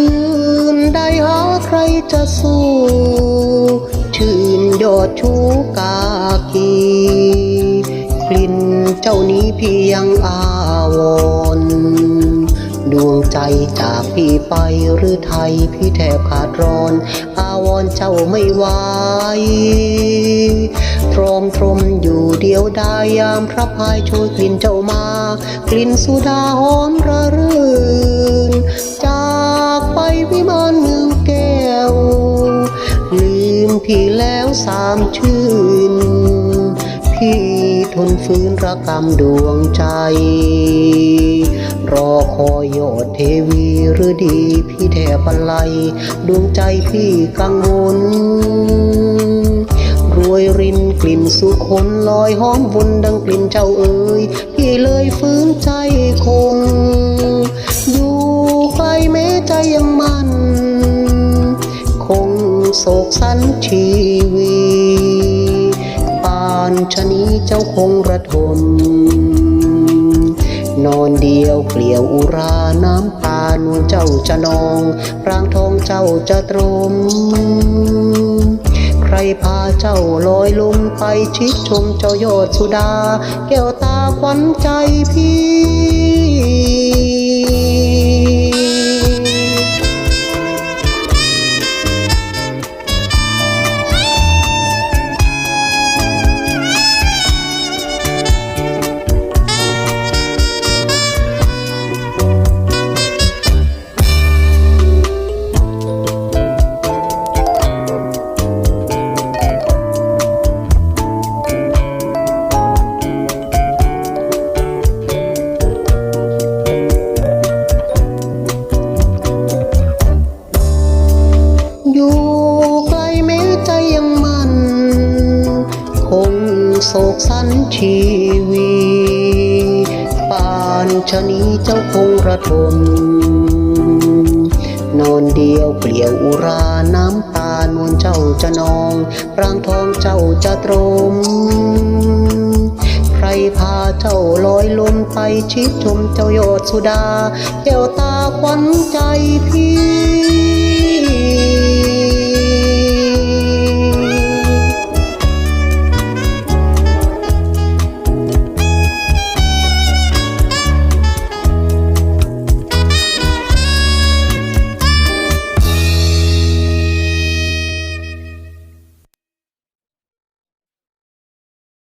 ื่นใดหาใครจะสู้ ชื่นยอดชูกากีกลิ่นเจ้านี้พี่ยังอาวรดวงใจจากพี่ไปหรือไทยพี่แทบขาดรอน อาวรเจ้าไม่ไหวตรอมตรมอยู่เดียวดายยามพระพายโชยกลิ่นเจ้ามา กลิ่นสุดาหอมระรื่นจ้า วิมานเมืองแก้ว ลืมพี่แล้วสามชื่น พี่ทนฟื้นระกำดวงใจ รอคอยยอดเทวีหรือดีพี่แทบันไลดวงใจพี่กังวลรวยรินกลิ่นสุคนลอยหอมวนดังกลิ่นเจ้าเอ๋ย โศกสันชีวีปานชนีเจ้าคงระทม นอนเดียวเกลียวอุราน้ำตานวลเจ้าจะนองปรางทองเจ้าจะตรม ใครพาเจ้าลอยลมไปชิดชมเจ้ายอดสุดา แก้วตาขวัญใจพี่ โศกสันชีวีปานชนีเจ้าคงระทมนอนเดียวเปลี่ยวอุราน้ำตานวลเจ้าจะนองปรางทองเจ้าจะตรม ใครพาเจ้าลอยลมไปชิดชมเจ้ายอดสุดาแก้วตาขวัญใจพี่